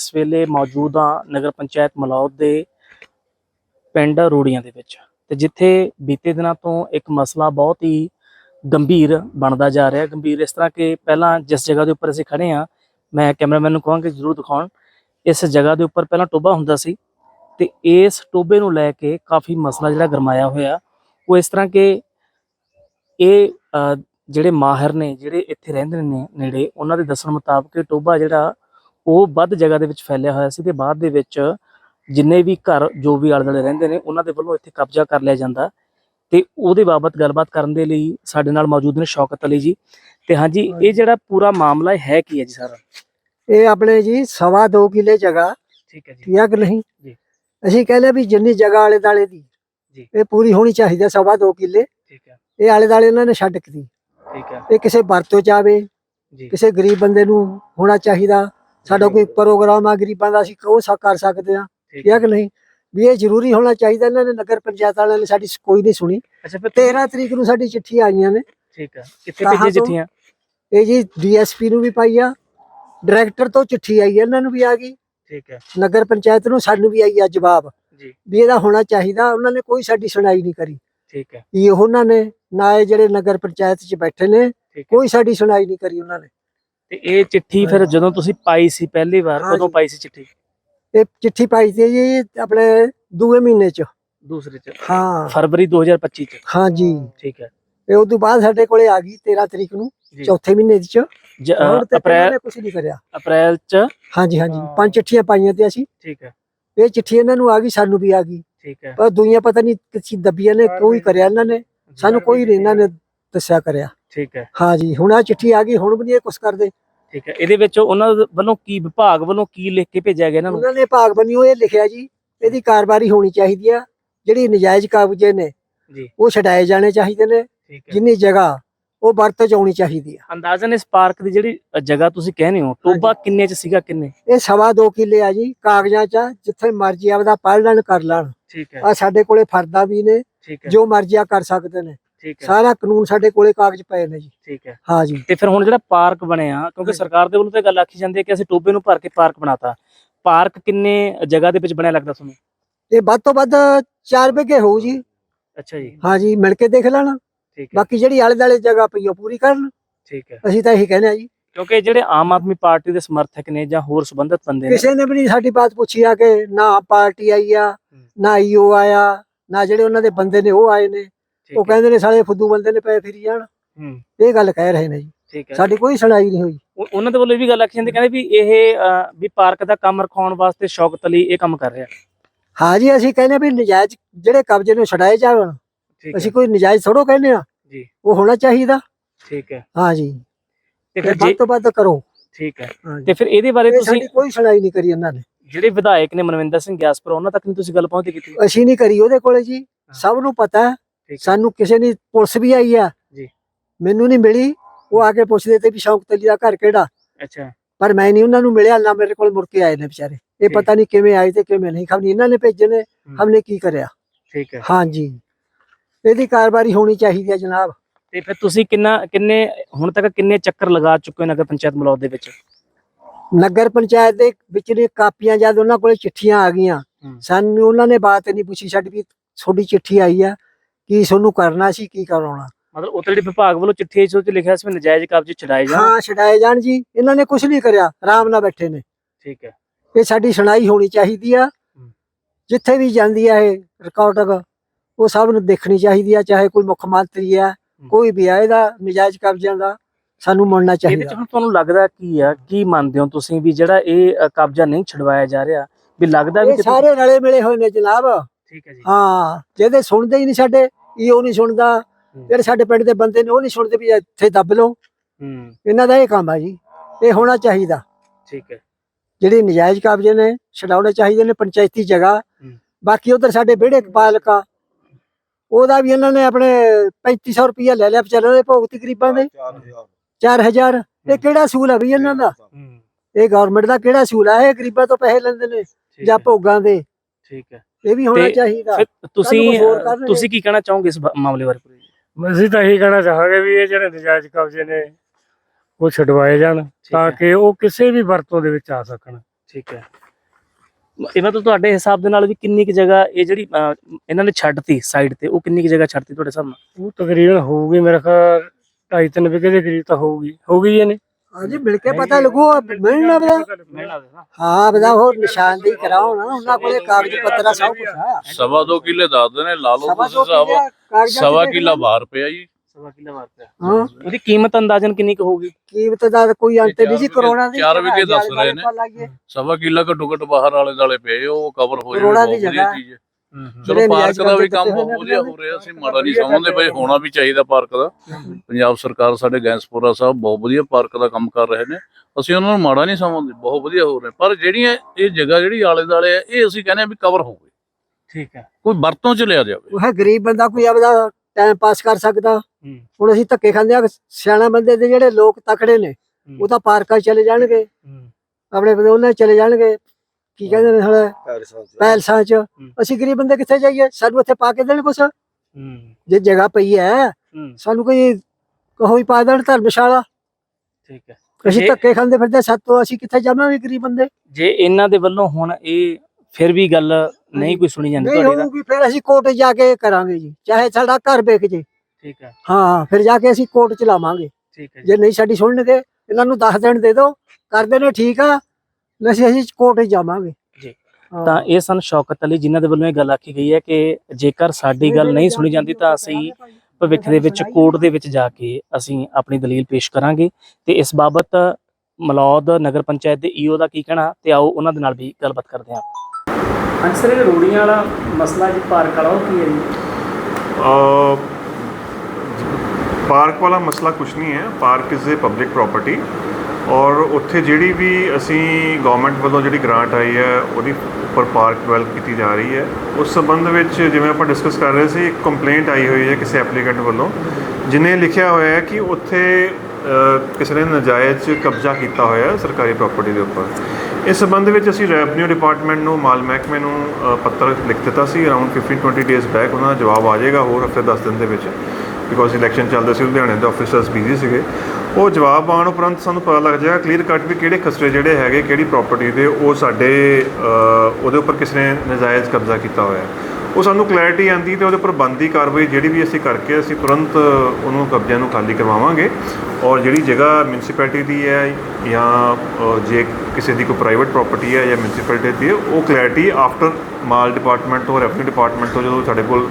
ਇਸ ਵੇਲੇ ਮੌਜੂਦ ਹਾਂ ਨਗਰ ਪੰਚਾਇਤ ਮਲੌਦ ਦੇ ਪਿੰਡ ਰੋੜੀਆਂ ਦੇ ਵਿੱਚ। ਤੇ ਜਿੱਥੇ ਬੀਤੇ ਦਿਨਾਂ ਤੋਂ ਇੱਕ ਮਸਲਾ ਬਹੁਤ ਹੀ ਗੰਭੀਰ ਬਣਦਾ ਜਾ ਰਿਹਾ। ਗੰਭੀਰ ਇਸ ਤਰ੍ਹਾਂ ਕਿ ਪਹਿਲਾਂ ਜਿਸ ਜਗ੍ਹਾ ਦੇ ਉੱਪਰ ਅਸੀਂ ਖੜੇ ਹਾਂ, ਮੈਂ ਕੈਮਰਾਮੈਨ ਨੂੰ ਕਹਾਂਗਾ ਜ਼ਰੂਰ ਦਿਖਾਉਣ। ਇਸ ਜਗ੍ਹਾ ਦੇ ਉੱਪਰ ਪਹਿਲਾਂ ਟੋਬਾ ਹੁੰਦਾ ਸੀ ਤੇ ਇਸ ਟੋਬੇ ਨੂੰ ਲੈ ਕੇ ਕਾਫੀ ਮਸਲਾ ਜਿਹੜਾ ਗਰਮਾਇਆ ਹੋਇਆ। ਉਹ ਇਸ ਤਰ੍ਹਾਂ ਕਿ ਇਹ ਜਿਹੜੇ ਮਾਹਿਰ ਨੇ, ਜਿਹੜੇ ਇੱਥੇ ਰਹਿੰਦੇ ਨੇ ਨੇੜੇ, ਉਹਨਾਂ ਦੇ ਦੱਸਣ ਮੁਤਾਬਕ ਇਹ ਟੋਬਾ ਜਿਹੜਾ ਉਹ ਵੱਧ ਜਗ੍ਹਾ ਦੇ ਵਿੱਚ ਫੈਲਿਆ ਹੋਇਆ ਸੀ ਤੇ ਬਾਅਦ ਦੇ ਵਿੱਚ ਜਿੰਨੇ ਵੀ ਘਰ ਜੋ ਵੀ ਆਲੇ ਦੁਆਲੇ ਰਹਿੰਦੇ ਨੇ ਉਹਨਾਂ ਦੇ ਵੱਲੋਂ ਇੱਥੇ ਕਬਜ਼ਾ ਕਰ ਲਿਆ ਜਾਂਦਾ। ਤੇ ਉਹਦੇ ਬਾਬਤ ਗੱਲਬਾਤ ਕਰਨ ਦੇ ਲਈ ਸਾਡੇ ਨਾਲ ਮੌਜੂਦ ਨੇ ਸ਼ੌਕਤ ਅਲੀ ਜੀ। ਤੇ ਹਾਂਜੀ ਇਹ ਜਿਹੜਾ ਪੂਰਾ ਮਾਮਲਾ ਹੈ ਕੀ ਹੈ ਜੀ ਸਾਰਾ? ਇਹ ਆਪਣੇ ਜੀ ਸਵਾ ਦੋ ਕਿੱਲੇ ਜਗ੍ਹਾ। ਠੀਕ ਹੈ ਜੀ। ਕਿ ਨਹੀਂ? ਜੀ। ਅਸੀਂ ਕਹਿੰਦੇ ਵੀ ਜਿੰਨੀ ਜਗ੍ਹਾ ਆਲੇ ਦਾਲੇ ਦੀ ਜੀ। ਇਹ ਪੂਰੀ ਹੋਣੀ ਚਾਹੀਦੀ ਹੈ ਸਵਾ ਦੋ ਕਿੱਲੇ। ਠੀਕ ਹੈ। ਇਹ ਆਲੇ ਦਾਲੇ ਉਹਨਾਂ ਨੇ ਛੱਡ ਦਿੱਤੀ। ਠੀਕ ਹੈ। ਇਹ ਕਿਸੇ ਵਰਤੋਂ ਚ ਆਵੇ ਜੀ। ਕਿਸੇ ਗਰੀਬ ਬੰਦੇ ਨੂੰ ਹੋਣਾ ਚਾਹੀਦਾ। ਸਾਡਾ ਕੋਈ ਪ੍ਰੋਗਰਾਮ ਆ ਗਰੀਬਾਂ ਦਾ ਅਸੀਂ ਉਹ ਸਾ ਕਰ ਸਕਦੇ ਹਾਂ? ਠੀਕ ਹੈ। ਕਿ ਨਹੀਂ? ਵੀ ਇਹ ਜ਼ਰੂਰੀ ਹੋਣਾ ਚਾਹੀਦਾ ਇਹਨਾਂ ਨੇ ਨਗਰ ਪੰਚਾਇਤ ਵਾਲਿਆਂ ਨੇ ਸਾਡੀ ਕੋਈ ਨਹੀਂ ਸੁਣੀ। ਅੱਛਾ ਫਿਰ ਤੁਸੀਂ- 13 ਤਰੀਕ ਨੂੰ ਸਾਡੀ ਚਿੱਠੀ ਆਈਆਂ ਨੇ। ਠੀਕ ਹੈ ਕਿੱਥੇ ਕਹਾਂ ਭੇਜੀ? ਚਿੱਠੀਆਂ? ਇਹ ਜੀ ਡੀਐਸਪੀ ਨੂੰ ਵੀ ਪਾਈ ਆ ਡਾਇਰੈਕਟਰ ਤੋਂ ਚਿੱਠੀ ਆਈ ਹੈ, ਇਹਨਾਂ ਨੂੰ ਵੀ ਆ ਗਈ। ਠੀਕ ਹੈ। ਨਗਰ ਪੰਚਾਇਤ ਨੂੰ ਸਾਨੂੰ ਵੀ ਆਈ ਆ ਜਵਾਬ। ਜੀ। ਵੀ ਇਹਦਾ ਹੋਣਾ ਚਾਹੀਦਾ ਉਹਨਾਂ ਨੇ ਕੋਈ ਸਾਡੀ ਸੁਣਾਈ ਨਹੀਂ ਕਰੀ। ਠੀਕ ਹੈ। ਇਹ ਉਹਨਾਂ ਨੇ ਨਾ ਇਹ ਜਿਹੜੇ ਨਗਰ ਪੰਚਾਇਤ 'ਚ ਬੈਠੇ ਨੇ ਕੋਈ ਸਾਡੀ ਸੁਣਾਈ ਨਹੀਂ ਕਰੀ ਉਹਨਾਂ ਨੇ। ਤੇ ਇਹ ਚਿੱਠੀ ਫਿਰ ਜਦੋਂ ਤੁਸੀਂ ਪਾਈ ਸੀ ਪਹਿਲੀ ਵਾਰ। ਕਦੋਂ ਪਾਈ ਸੀ ਚਿੱਠੀ? ਇਹ ਚਿੱਠੀ ਪਾਈ ਸੀ ਜੀ ਆਪਣੇ ਦੂਏ ਮਹੀਨੇ 'ਚ। ਦੂਸਰੇ ਚ। ਹਾਂ। ਫਰਵਰੀ 2025 ਚ। ਹਾਂ ਜੀ ਠੀਕ ਹੈ। ਇਹ ਉਦੋਂ ਬਾਅਦ ਸਾਡੇ ਕੋਲੇ ਆ ਗਈ 13 ਤਰੀਕ ਨੂੰ ਚੌਥੇ ਮਹੀਨੇ ਦੀ 'ਚ ਤੇ ਅਪ੍ਰੈਲ ਨੇ ਕੁਝ ਨਹੀਂ ਕਰਿਆ। ਅਪ੍ਰੈਲ ਚ। ਹਾਂਜੀ ਹਾਂਜੀ। ਹਾਂ। ਪੰਜ ਚਿੱਠੀਆਂ ਪਾਈਆਂ ਤੇ ਅਸੀਂ। ਠੀਕ ਹੈ। ਇਹ ਚਿੱਠੀ ਇਹਨਾਂ ਨੂੰ ਆ ਗਈ ਸਾਨੂੰ ਵੀ ਆ ਗਈ। ਠੀਕ ਹੈ। ਪਰ ਦੁਨੀਆ ਪਤਾ ਨਹੀਂ ਕਿਸੀ ਦੱਬੀਆਂ ਨੇ ਕੋਈ ਕਰਿਆ ਇਹਨਾਂ ਨੇ। ਸਾਨੂੰ ਕੋਈ ਨਹੀਂ ਇਹਨਾਂ ਨੇ ਦੱਸਿਆ ਕਰਿਆ। ਠੀਕ ਹੈ। ਹਾਂ ਜੀ ਹੁਣ ਆ ਚਿੱਠੀ ਆ ਗਈ ਹੁਣ ਵੀ ਨਹੀਂ ਇਹ ਕੁਛ ਕਰਦੇ। ਠੀਕ ਹੈ। ਇਹਦੇ ਵਿੱਚ ਉਹਨਾਂ ਵੱਲੋਂ ਕੀ ਵਿਭਾਗ ਵੱਲੋਂ ਕੀ ਲਿਖ ਕੇ ਭੇਜਿਆ ਗਿਆ ਇਹਨਾਂ ਨੂੰ? ਉਹਨਾਂ ਨੇ ਭਾਗ ਬੰਨਿਓ ਇਹ ਲਿਖਿਆ ਜੀ ਇਹਦੀ ਕਾਰਵਾਈ ਹੋਣੀ ਚਾਹੀਦੀ ਆ। ਜਿਹੜੀ ਨਜਾਇਜ਼ ਕਬਜ਼ੇ ਨੇ ਜੀ। ਉਹ ਛਡਾਏ ਜਾਣੇ ਚਾਹੀਦੇ ਨੇ ਠੀਕ ਹੈ। ਜਿੰਨੀ ਜਗ੍ਹਾ ਉਹ ਵਰਤੋਂ ਚ ਆਉਣੀ ਚਾਹੀਦੀ ਆ। ਅੰਦਾਜ਼ਨ ਇਸ ਪਾਰਕ ਦੀ ਜਿਹੜੀ ਅ, ਜਗ੍ਹਾ ਤੁਸੀਂ ਕਹਿੰਦੇ ਹੋ ਟੋਬਾ ਕਿੰਨੇ ਚ ਸੀਗਾ ਕਿੰਨੇ? ਇਹ ਸਵਾ ਦੋ ਕਿੱਲੇ ਆ ਜੀ ਕਾਗਜ਼ਾਂ ਚ ਆ, ਜਿੱਥੇ ਮਰਜ਼ੀ ਆਪਦਾ ਪੜ੍ਹ ਲੈਣ ਕਰ ਲੈਣ। ਠੀਕ ਹੈ। ਆ ਸਾਡੇ ਕੋਲੇ ਫਰਦਾ ਵੀ ਨੇ ਠੀਕ ਜੋ ਮਰਜ਼ੀ ਆ ਕਰ ਸਕਦੇ ਨੇ। ਠੀਕ ਹੈ। ਸਾਰਾ ਕਾਨੂੰਨ ਸਾਡੇ ਕੋਲੇ ਕਾਗਜ਼ ਪਏ ਨੇ ਜੀ। ਠੀਕ ਹੈ। ਹਾਂ ਜੀ। ਤੇ ਫਿਰ ਹੁਣ ਜਿਹੜਾ ਪਾਰਕ ਬਣਿਆ ਕਿਉਂਕਿ। ਸਰਕਾਰ ਦੇ ਵੱਲੋਂ ਤਾਂ ਇਹ ਗੱਲ ਆਖੀ ਜਾਂਦੀ ਹੈ ਕਿ ਅਸੀਂ ਟੋਬੇ ਨੂੰ ਭਰ ਕੇ ਪਾਰਕ ਬਣਾਤਾ। ਪਾਰਕ ਕਿੰਨੇ ਜਗ੍ਹਾ ਦੇ ਵਿੱਚ ਬਣਿਆ ਲੱਗਦਾ ਤੁਹਾਨੂੰ? ਇਹ ਵੱਧ ਤੋਂ ਵੱਧ 4 ਵਿਗੇ ਹੋਊ ਜੀ। ਅੱਛਾ ਜੀ। ਹਾਂ ਜੀ ਮਿਲ ਕੇ ਦੇਖ ਲੈਣਾ। ਠੀਕ ਹੈ। ਬਾਕੀ ਜਿਹੜੀ ਆਲੇ ਦਾਲੇ ਜਗ੍ਹਾ ਪਈ ਉਹ ਪੂਰੀ ਕਰਨ। ਠੀਕ ਹੈ। ਅਸੀਂ ਤਾਂ ਇਹੀ ਕਹਿੰਦੇ ਆ ਜੀ। ਕਿਉਂਕਿ ਜਿਹੜੇ ਆਮ ਆਦਮੀ ਪਾਰਟੀ ਦੇ ਸਮਰਥਕ ਨੇ ਜਾਂ ਹੋਰ ਸੰਬੰਧਿਤ ਬੰਦੇ ਨੇ ਕਿਸੇ ਨੇ ਵੀ ਨਹੀਂ ਸਾਡੀ ਬਾਤ ਪੁੱਛੀ ਆ ਕਿ ਨਾ ਪਾਰਟੀ ਆਈ ਆ ਨਾ ਈਓ ਆਇਆ ਨਾ ਜਿਹੜੇ ਉਹਨਾਂ ਦੇ ਬੰਦੇ ਨੇ ਉਹ ਆਏ ਨੇ। ਉਹ। ਕਹਿੰਦੇ ਨੇ ਸਾਲੇ ਫੁੱਦੂ ਬੰਦੇ ਨੇ ਪਏ ਫਿਰੀ ਜਾਣ। ਹੂੰ। ਇਹ ਗੱਲ ਕਹਿ ਰਹੇ ਨੇ ਜੀ। ਠੀਕ ਹੈ। ਸਾਡੀ ਕੋਈ ਸੁਣਾਈ ਨਹੀਂ ਹੋਈ। ਉਹ- ਉਹਨਾਂ ਦੇ ਵੱਲੋਂ ਇਹ ਵੀ ਗੱਲ ਆਖੀ ਜਾਂਦੀ ਕਹਿੰਦੇ ਵੀ ਇਹ ਵੀ ਪਾਰਕ ਦਾ ਕੰਮ ਰਖਾਉਣ ਵਾਸਤੇ ਸ਼ੌਕਤ ਅਲੀ ਇਹ ਕੰਮ ਕਰ ਰਿਹਾ। ਹਾਂ ਜੀ ਅਸੀਂ ਕਹਿੰਦੇ ਵੀ ਨਜਾਇਜ਼ ਜਿਹੜੇ ਕਬਜ਼ੇ ਨੂੰ ਛਡਾਏ ਜਾਣ ਠੀਕ ਅਸੀਂ ਕੋਈ ਨਜਾਇਜ਼ ਥੋੜੋ ਕਹਿੰਦੇ ਆ ਜੀ। ਉਹ ਹੋਣਾ ਚਾਹੀਦਾ। ਠੀਕ ਹੈ। ਹਾਂ ਜੀ। ਤੇ ਫਿਰ ਵੱਧ ਜੇ ਤੋਂ ਵੱਧ ਕਰੋ। ਠੀਕ ਹੈ। ਹਾਂ ਜੀ। ਤੇ ਫਿਰ ਇਹਦੇ ਬਾਰੇ ਇਹ ਤੁਸੀਂ ਸਾਡੀ ਕੋਈ ਸੁਣਾਈ ਨਹੀਂ ਕਰੀ ਇਹਨਾਂ ਨੇ। ਜਿਹੜੇ ਵਿਧਾਇਕ ਨੇ ਮਨਵਿੰਦਰ ਸਿੰਘ ਗਿਆਸਪੁਰ ਉਹਨਾਂ ਤੱਕ ਨਹੀਂ ਤੁਸੀਂ ਗੱਲ ਪਹੁੰਚੀ ਕੀਤੀ? ਅਸੀਂ ਨਹੀਂ ਕਰੀ ਉਹਦੇ ਕੋਲੇ ਜੀ। ਸਭ ਨੂੰ ਪਤਾ ਹੈ। ਸਾਨੂੰ ਕਿਸੇ ਨੇ ਪੁਲਿਸ ਵੀ ਆਈ ਆ। ਜੀ। ਮੈਨੂੰ ਨਹੀਂ ਮਿਲੀ। ਉਹ ਆ ਕੇ ਪੁੱਛਦੇ ਤੇ ਵੀ ਸ਼ੌਂਕ ਤਲੀ ਦਾ ਘਰ ਕਿਹੜਾ? ਅੱਛਾ। ਪਰ ਮੈਂ ਨਹੀਂ ਉਹਨਾਂ ਨੂੰ ਮਿਲਿਆ ਨਾ ਮੇਰੇ ਕੋਲ ਮੁੜ ਕੇ ਆਏ ਨੇ ਵਿਚਾਰੇ। ਇਹ। ਪਤਾ ਨਹੀਂ ਕਿਵੇਂ ਆਏ ਤੇ ਕਿਵੇਂ ਨਹੀਂ। ਖਬਰ ਇਹਨਾਂ ਨੇ ਭੇਜੇ ਨੇ ਹਮਨੇ ਕੀ ਕਰਿਆ? ਠੀਕ ਹੈ ਹਾਂਜੀ। ਇਹਦੀ ਕਾਰਵਾਈ ਹੋਣੀ ਚਾਹੀਦੀ ਹੈ ਜਨਾਬ। ਤੇ ਫਿਰ ਤੁਸੀਂ ਕਿੰਨਾ ਕਿੰਨੇ ਹੁਣ ਤੱਕ ਕਿੰਨੇ ਚੱਕਰ ਲਗਾ ਚੁੱਕੇ ਹੋ ਨਗਰ ਪੰਚਾਇਤ ਮਲੌਦ ਦੇ ਵਿੱਚ? ਨਗਰ ਪੰਚਾਇਤ ਦੇ ਵਿੱਚ ਨੇ ਕਾਪੀਆਂ ਜਦ ਉਹਨਾਂ ਕੋਲੇ ਚਿੱਠੀਆਂ ਆ ਗਈਆਂ। ਸਾਨੂੰ ਉਹਨਾਂ ਨੇ ਬਾਤ ਨਹੀਂ ਪੁੱਛੀ ਸਾਡੀ ਵੀ ਤੁਹਾਡੀ ਚਿੱਠੀ ਆਈ ਆ। ਕੀ ਤੁਹਾਨੂੰ ਕਰਨਾ ਸੀ ਕੀ ਕਰਾਉਣਾ? ਮਤਲਬ ਉੱਥੇ ਜਿਹੜੇ ਵਿਭਾਗ ਵੱਲੋਂ ਚਿੱਠੀ ਆਈ ਸੀ ਉਹ 'ਚ ਲਿਖਿਆ ਸੀ ਵੀ ਨਜਾਇਜ਼ ਕਬਜ਼ੇ ਛਡਾਏ ਜਾਣ। ਹਾਂ ਛਡਾਏ ਜਾਣ ਜੀ। ਇਹਨਾਂ ਨੇ ਕੁਝ ਨਹੀਂ ਕਰਿਆ ਆਰਾਮ ਨਾਲ ਬੈਠੇ ਨੇ। ਠੀਕ ਹੈ। ਇਹ ਸਾਡੀ ਸੁਣਾਈ ਹੋਣੀ ਚਾਹੀਦੀ ਆ। ਜਿੱਥੇ ਵੀ ਜਾਂਦੀ ਆ ਇਹ ਰਿਕਾਰਡਿੰਗ ਉਹ ਸਭ ਨੂੰ ਦੇਖਣੀ ਚਾਹੀਦੀ ਆ ਚਾਹੇ ਕੋਈ ਮੁੱਖ ਮੰਤਰੀ ਆ ਕੋਈ ਵੀ ਆ ਇਹਦਾ ਨਜਾਇਜ਼ ਕਬਜ਼ਿਆਂ ਦਾ ਸਾਨੂੰ ਮੁੜਨਾ ਇਹਦੇ 'ਚ ਚਾਹੀਦਾ। ਹੁਣ ਤੁਹਾਨੂੰ ਲੱਗਦਾ ਕੀ ਆ? ਕੀ ਮੰਨਦੇ ਹੋ ਤੁਸੀਂ ਵੀ ਜਿਹੜਾ ਇਹ ਕਬਜ਼ਾ ਨਹੀਂ ਛਡਵਾਇਆ ਜਾ ਰਿਹਾ? ਵੀ ਲੱਗਦਾ ਵੀ ਸਾਰੇ ਰਲੇ ਮਿਲੇ ਹੋਏ ਨੇ ਜਨਾਬ। ਠੀਕ ਹੈ ਜੀ। ਹਾਂ ਜਿਹਦੇ ਸੁਣਦੇ ਹੀ ਨਹੀਂ ਸਾਡੇ। ਇਹ ਉਹ ਨਹੀਂ ਸੁਣਦਾ? ਜਿਹੜੇ ਸਾਡੇ ਪਿੰਡ ਦੇ ਬੰਦੇ ਨੇ ਉਹ ਨਹੀਂ ਸੁਣਦੇ ਵੀ ਇੱਥੇ ਦੱਬ ਲਓ। ਹੂੰ। ਇਹਨਾਂ ਦਾ ਇਹ ਕੰਮ ਆ ਜੀ। ਇਹ ਹੋਣਾ ਚਾਹੀਦਾ। ਠੀਕ ਹੈ। ਜਿਹੜੇ ਨਜਾਇਜ਼ ਕਬਜ਼ੇ ਨੇ ਛਡਾਉਣੇ ਚਾਹੀਦੇ ਨੇ ਪੰਚਾਇਤੀ ਜਗ੍ਹਾ। ਬਾਕੀ ਉਧਰ ਸਾਡੇ ਵਿਹੜੇ ਪਾਲਕਾ ਉਹਦਾ ਵੀ ਇਹਨਾਂ ਨੇ ਆਪਣੇ 3500 ਰੁਪਇਆ ਲੈ ਲਿਆ ਵਿਚਾਰਿਆਂ ਦੇ ਭੋਗਤੀ ਗਰੀਬਾਂ ਦੇ। 4000 ਇਹ ਕਿਹੜਾ ਸੂਲ ਆ ਵੀ ਇਹਨਾਂ ਦਾ? ਹੂੰ। ਇਹ ਗਵਰਨਮੈਂਟ ਦਾ ਕਿਹੜਾ ਸੂਲ ਆ? ਇਹ ਗਰੀਬਾਂ ਤੋਂ ਪੈਸੇ ਲੈਂਦੇ ਨੇ ਜਾਂ ਹੈ, ਭੋਗਾਂ ਦੇ। ਠੀਕ ਹੈ। ਇਹ ਵੀ ਹੋਣਾ ਤੇ ਚਾਹੀਦਾ ਫਿਰ ਤੁਸੀਂ ਕੁਛ ਹੋਰ ਅ, ਕਰਨਗੇ। ਤੁਸੀਂ ਕੀ ਕਹਿਣਾ ਚਾਹੋਗੇ ਇਸ ਬ- ਮਾਮਲੇ ਬਾਰੇ ਪੂਰੀ? ਅਸੀਂ ਤਾਂ ਇਹੀ ਕਹਿਣਾ ਚਾਹਾਂਗੇ ਵੀ ਇਹ ਜਿਹੜੇ ਨਜਾਇਜ਼ ਕਬਜ਼ੇ ਨੇ ਉਹ ਛਡਵਾਏ ਜਾਣ ਤਾਂ ਹੈ। ਕਿ ਉਹ ਕਿਸੇ ਵੀ ਵਰਤੋਂ ਦੇ ਵਿੱਚ ਆ ਸਕਣ ਠੀਕ ਹੈ ਇਹ ਮਤਲਬ ਤੁਹਾਡੇ ਹਿਸਾਬ ਦੇ ਨਾਲ ਵੀ ਕਿੰਨੀ ਕੁ ਜਗ੍ਹਾ ਇਹ ਜਿਹੜੀ ਅਹ, ਇਹਨਾਂ ਨੇ ਛੱਡਤੀ ਸਾਈਡ ਤੇ ਉਹ ਕਿੰਨੀ ਕੁ ਜਗ੍ਹਾ ਛੱਡਤੀ ਤੁਹਾਡੇ ਹਿਸਾਬ ਨਾਲ ਉਹ ਤਕਰੀਬਨ ਹੋਊਗੀ ਮੇਰੇ ਖਿਆਲ ਢਾਈ ਤਿੰਨ ਵਿਗੇ ਦੇ ਕਰੀਬ ਤਾਂ ਹੋਊਗੀ ਹੋਊਗੀ ਜੀ ਇਹਨੇ ਹਾਂਜੀ ਮਿਲ ਕੇ ਪਤਾ ਲੱਗੂ ਮਿਲਣਾ ਬਦਾ ਹਾਂ ਬਦਾ ਹੋਰ ਨਿਸ਼ਾਨਦੇਹੀ ਕਰਾਓ ਨਾ ਉਹਨਾਂ ਕੋਲੇ ਕਾਗਜ਼ ਪੱਤਰਾ ਸਭ ਕੁਝ ਹੈ ਸਵਾ ਦੋ ਕਿੱਲੇ ਦੱਸਦੇ ਨੇ ਲਾ ਲਓ ਸਵਾ ਤੁਸੀਂ ਦੋ ਹਿਸਾਬ। ਕਿੱਲੇ ਕਾਗਜ਼ਾਂ ਸਵਾ ਕਿੱਲਾ ਬਾਹਰ ਪਿਆ ਜੀ। ਸਵਾ ਕਿੱਲਾ ਵਾਰ ਪਿਆ। ਹਾਂ। ਉਹਦੀ ਕੀਮਤ ਅੰਦਾਜ਼ਨ ਕਿੰਨੀ ਕੁ ਹੋਊਗੀ? ਕੀਮਤ ਦਾ ਤਾਂ ਕੋਈ ਅੰਤ ਨਹੀਂ ਜੀ ਕਰੋਨਾ ਦੀ। ਚਾਰ ਵਿਗੇ ਦੱਸ ਰਹੇ ਨੇ। ਸਵਾ ਕਿੱਲਾ ਘੱਟੋ ਘੱਟ ਬਾਹਰ ਵਾਲੇ ਦਾਲੇ ਪਏ ਉਹ ਕਵਰ ਹੋ ਜਾਵੇ ਕਰੋੜਾਂ ਦੀ ਜਗ੍ਹਾ। ਹੈ ਚਲੋ ਪਾਰਕ ਦਾ ਵੀ ਕੰਮ ਨੇ ਵਧੀਆ ਹੋ ਰਿਹਾ ਅਸੀਂ ਮਾੜਾ ਨਹੀਂ ਸਮਝਦੇ ਬਈ ਹੋਣਾ ਵੀ ਚਾਹੀਦਾ ਪਾਰਕ ਦਾ। ਪੰਜਾਬ ਸਰਕਾਰ ਸਾਡੇ ਗੈਂਸਪੁਰਾ ਸਾਹਿਬ ਬਹੁਤ ਵਧੀਆ ਪਾਰਕ ਦਾ ਕੰਮ ਕਰ ਰਹੇ ਨੇ। ਅਸੀਂ ਉਹਨਾਂ ਨੂੰ ਮਾੜਾ ਨਹੀਂ ਸਮਝਦੇ ਬਹੁਤ ਵਧੀਆ ਹੋ ਰਿਹਾ। ਪਰ ਜਿਹੜੀਆਂ ਇਹ ਜਗ੍ਹਾ ਜਿਹੜੀ ਆਲੇ ਦਾਲੇ ਹੈ ਇਹ ਅਸੀਂ ਕਹਿੰਦੇ ਆ ਵੀ ਕਵਰ ਹੋਵੇ। ਠੀਕ ਹੈ। ਕੋਈ ਵਰਤੋਂ ਚ ਲਿਆ ਜਾਵੇ। ਉਹ ਹੈ ਗਰੀਬ ਬੰਦਾ ਕੋਈ ਆਪਦਾ ਟਾਈਮ ਪਾਸ ਕਰ ਸਕਦਾ। ਹੂੰ। ਹੁਣ ਅਸੀਂ ਧੱਕੇ ਖਾਂਦੇ ਆ ਸਿਆਣਾ ਬੰਦੇ ਦੇ ਜਿਹੜੇ ਲੋਕ ਤਕੜੇ ਨੇ ਉਹ ਤਾਂ ਪਾਰਕਾਂ 'ਚ ਚਲੇ ਜਾਣਗੇ। ਆਪਣੇ ਬੰਦੇ ਉਹਨਾਂ ਚਲੇ ਜਾਣਗੇ। ਕੀ ਕਹਿੰਦੇ ਨੇ ਹਲੇ ਪੈਲਸਾਂ 'ਚ। ਅਸੀਂ ਗਰੀਬ ਬੰਦੇ ਕਿੱਥੇ ਜਾਈਏ? ਸਾਨੂੰ ਇੱਥੇ ਪਾ ਕੇ ਦੇਣ ਕੁਛ? ਹੂੰ। ਜੇ ਜਗ੍ਹਾ ਪਈ ਹੈ ਸਾਨੂੰ ਕੋਈ ਕਹੋ ਹੀ ਪਾ ਦੇਣ ਧਰਮਸ਼ਾਲਾ। ਠੀਕ ਹੈ। ਅਸੀਂ ਧੱਕੇ ਖਾਂਦੇ ਫਿਰਦੇ ਸਾਤੋਂ ਅਸੀਂ ਕਿੱਥੇ ਜਾਵਾਂਗੇ ਗਰੀਬ ਬੰਦੇ? ਜੇ ਇਹਨਾਂ ਦੇ ਵੱਲੋਂ ਹੁਣ ਇਹ ਫਿਰ ਵੀ ਗੱਲ ਨਹੀਂ ਕੋਈ ਸੁਣੀ ਜਾਂਦੀ ਨਹੀਂ ਤੁਹਾਡੀ ਦਾ ਹੋਊਗੀ ਫਿਰ ਅਸੀਂ ਕੋਰਟ ਜਾ ਕੇ ਕਰਾਂਗੇ ਜੀ। ਚਾਹੇ ਸਾਡਾ ਘਰ ਵੇਚ ਜੇ। ਠੀਕ ਹੈ। ਹਾਂ ਫਿਰ ਜਾ ਕੇ ਅਸੀਂ ਕੋਰਟ ਚ ਲਾਵਾਂਗੇ। ਠੀਕ ਹੈ ਜੀ। ਨਹੀਂ ਸਾਡੀ ਸੁਣਨਗੇ ਇਹਨਾਂ ਨੂੰ 10 ਦਿਨ ਦੇ ਦਿਓ। ਕਰਦੇ ਨੇ ਠੀਕ ਆ। ਨਹੀਂ ਅਸੀਂ ਅਸੀਂ ਕੋਰਟ 'ਚ ਜਾਵਾਂਗੇ। ਜੀ। ਤਾਂ ਇਹ ਸਨ ਸ਼ੌਕਤ ਅਲੀ ਜਿਨ੍ਹਾਂ ਦੇ ਵੱਲੋਂ ਇਹ ਗੱਲ ਆਖੀ ਗਈ ਹੈ ਕਿ ਜੇਕਰ ਸਾਡੀ ਗੱਲ ਨਹੀਂ ਸੁਣੀ ਜਾਂਦੀ ਤਾਂ ਅਸੀਂ ਭਵਿੱਖ ਦੇ ਵਿੱਚ ਕੋਰਟ ਦੇ ਵਿੱਚ ਜਾ ਕੇ ਅਸੀਂ ਆਪਣੀ ਦਲੀਲ ਪੇਸ਼ ਕਰਾਂਗੇ। ਤੇ ਇਸ ਬਾਬਤ ਮਲੌਦ ਨਗਰ ਪੰਚਾਇਤ ਦੇ ਈਓ ਦਾ ਕੀ ਕਹਿਣਾ ਤੇ ਆਓ ਉਹਨਾਂ ਦੇ ਨਾਲ ਵੀ ਗੱਲਬਾਤ ਕਰਦੇ ਹਾਂ। ਹਾਂਜੀ ਸਰ ਇਹ ਰੋੜੀਆਂ ਵਾਲਾ ਮਸਲਾ ਜੀ ਪਾਰਕ ਵਾਲਾ ਉਹ ਕੀ ਹੈ ਜੀ? ਪਾਰਕ ਵਾਲਾ ਮਸਲਾ ਕੁਝ ਨਹੀਂ ਹੈ। Park is a public property ਔਰ ਉੱਥੇ ਜਿਹੜੀ ਵੀ ਅਸੀਂ ਗਵਰਨਮੈਂਟ ਵੱਲੋਂ ਜਿਹੜੀ ਗ੍ਰਾਂਟ ਆਈ ਹੈ, ਉਹਦੀ ਉੱਪਰ ਪਾਰਕ ਡਿਵੈਲਪ ਕੀਤੀ ਜਾ ਰਹੀ ਹੈ। ਉਸ ਸੰਬੰਧ ਵਿੱਚ ਜਿਵੇਂ ਆਪਾਂ ਡਿਸਕਸ ਕਰ ਰਹੇ ਸੀ, ਇੱਕ ਕੰਪਲੇਂਟ ਆਈ ਹੋਈ ਹੈ ਕਿਸੇ ਐਪਲੀਕੈਂਟ ਵੱਲੋਂ, ਜਿਨੇ ਲਿਖਿਆ ਹੋਇਆ ਹੈ ਕਿ ਉੱਥੇ ਕਿਸੇ ਨੇ ਨਜਾਇਜ਼ ਕਬਜ਼ਾ ਕੀਤਾ ਹੋਇਆ ਹੈ ਸਰਕਾਰੀ ਪ੍ਰਾਪਰਟੀ ਦੇ ਉੱਪਰ। ਇਸ ਸੰਬੰਧ ਵਿੱਚ ਅਸੀਂ ਰੈਵਨਿਊ ਡਿਪਾਰਟਮੈਂਟ ਨੂੰ, ਮਾਲ ਮਹਿਕਮੇ ਨੂੰ ਪੱਤਰ ਲਿਖ ਦਿੱਤਾ ਸੀ। ਅਰਾਊਂਡ 15 20 ਡੇਜ਼ ਬੈਕ ਉਹਨਾਂ ਦਾ ਜਵਾਬ ਆ ਜਾਏਗਾ, ਹੋਰ ਹਫ਼ਤੇ 10 ਦਿਨ ਦੇ ਵਿੱਚ। ਬਿਕੋਜ਼ ਇਲੈਕਸ਼ਨ ਚੱਲਦੇ ਸੀ, ਲੁਧਿਆਣੇ ਦੇ ਆਫੀਸਰਸ ਬਿਜ਼ੀ ਸੀਗੇ। ਉਹ ਜਵਾਬ ਆਉਣ ਉਪਰੰਤ ਸਾਨੂੰ ਪਤਾ ਲੱਗ ਜਾਏਗਾ ਕਲੀਅਰ ਕੱਟ ਵੀ ਕਿਹੜੇ ਖਸਰੇ ਜਿਹੜੇ ਹੈਗੇ, ਕਿਹੜੀ ਪ੍ਰਾਪਰਟੀ ਦੇ, ਉਹ ਸਾਡੇ ਉਹਦੇ ਉੱਪਰ ਕਿਸ ਨੇ ਨਜਾਇਜ਼ ਕਬਜ਼ਾ ਕੀਤਾ ਹੋਇਆ। ਉਹ ਸਾਨੂੰ ਕਲੈਰਿਟੀ ਆਂਦੀ ਤੇ ਉਹਦੇ ਉੱਪਰ ਬੰਦੀ ਕਾਰਵਾਈ ਜਿਹੜੀ ਵੀ ਅਸੀਂ ਕਰਕੇ ਅਸੀਂ ਤੁਰੰਤ ਉਹਨੂੰ ਕਬਜ਼ਿਆਂ ਨੂੰ ਖਾਲੀ ਕਰਵਾਵਾਂਗੇ। ਔਰ ਜਿਹੜੀ ਜਗ੍ਹਾ ਮਿਊਨਿਸਪੈਲਿਟੀ ਦੀ ਹੈ ਜਾਂ ਜੇ ਕਿਸੇ ਦੀ ਕੋਈ ਪ੍ਰਾਈਵੇਟ ਪ੍ਰਾਪਰਟੀ ਹੈ ਜਾਂ ਮਿਊਨਿਸਪੈਲਿਟੀ ਦੀ ਹੈ, ਉਹ ਕਲੈਰਿਟੀ ਆਫਟਰ ਮਾਲ ਡਿਪਾਰਟਮੈਂਟ ਤੋਂ ਰੈਵਨਿਊ ਡਿਪਾਰਟਮੈਂਟ ਤੋਂ ਜਦੋਂ ਸਾਡੇ ਕੋਲ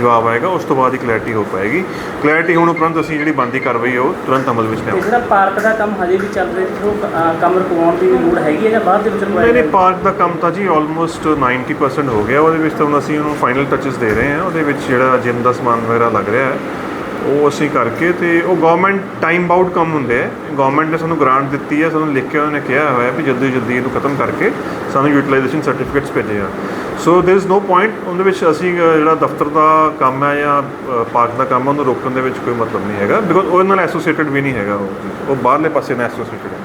ਜਵਾਬ ਆਏਗਾ ਉਸ ਤੋਂ ਬਾਅਦ ਹੀ ਕਲੈਰਿਟੀ ਹੋ ਪਾਏਗੀ। ਕਲੈਰਿਟੀ ਹੋਣ ਉਪਰੰਤ ਅਸੀਂ ਜਿਹੜੀ ਬੰਦੀ ਕਾਰਵਾਈ ਹੈ ਉਹ ਤੁਰੰਤ ਅਮਲ ਵਿੱਚ ਲਿਆਵਾਂਗੇ। ਜਿਹੜਾ ਪਾਰਕ ਦਾ ਕੰਮ ਹਜੇ ਵੀ ਚੱਲ ਰਿਹਾ ਉਹ ਕੰਮ ਰੁਕਵਾਉਣ ਦੀ ਲੋੜ ਹੈਗੀ ਹੈ ਜਾਂ ਬਾਅਦ ਦੇ ਵਿੱਚ ਨਹੀਂ ਨਹੀਂ ਪਾਰਕ ਦਾ ਕੰਮ ਤਾਂ ਜੀ ਆਲਮੋਸਟ 90% ਹੋ ਗਿਆ। ਉਹਦੇ ਵਿੱਚ ਤਾਂ ਹੁਣ ਅਸੀਂ ਉਹਨੂੰ ਫਾਈਨਲ ਟੱਚਸ ਦੇ ਰਹੇ ਹਾਂ। ਉਹਦੇ ਵਿੱਚ ਜਿਹੜਾ ਜਿਮ ਦਾ ਸਮਾਨ ਵਗੈਰਾ ਲੱਗ ਰਿਹਾ ਹੈ ਉਹ ਅਸੀਂ ਕਰਕੇ ਤੇ ਉਹ ਗਵਰਨਮੈਂਟ ਟਾਈਮ ਬਾਊਡ ਕੰਮ ਹੁੰਦੇ ਹੈ ਗਵਰਨਮੈਂਟ ਨੇ ਸਾਨੂੰ ਗ੍ਰਾਂਟ ਦਿੱਤੀ ਹੈ ਸਾਨੂੰ ਲਿਖ ਕੇ ਉਹਨਾਂ ਨੇ ਕਿਹਾ ਹੋਇਆ ਵੀ ਜਲਦੀ ਜਲਦੀ ਇਹਨੂੰ ਖਤਮ ਕਰਕੇ ਸਾਨੂੰ ਯੂਟਿਲਾਈਜੇਸ਼ਨ ਸਰਟੀਫਿਕੇਟਸ ਭੇਜੇ ਆ so there is no point ਉਹਦੇ ਵਿੱਚ ਅਸੀਂ ਅ, ਜਿਹੜਾ ਦਫ਼ਤਰ ਦਾ ਕੰਮ ਹੈ ਜਾਂ ਪਾਰਕ ਦਾ ਕੰਮ ਹੈ ਉਹਨੂੰ ਰੋਕਣ ਦੇ ਵਿੱਚ ਕੋਈ ਮਤਲਬ ਨਹੀਂ ਹੈਗਾ ਬਿਕੋਜ਼ ਉਹਦੇ ਨਾਲ ਐਸੋਸੀਏਟਡ ਵੀ ਨਹੀਂ ਹੈਗਾ ਉਹ ਉਹ ਬਾਹਰਲੇ ਪਾਸੇ ਨਾਲ ਐਸੋਸੀਏਟਡ ਹੈ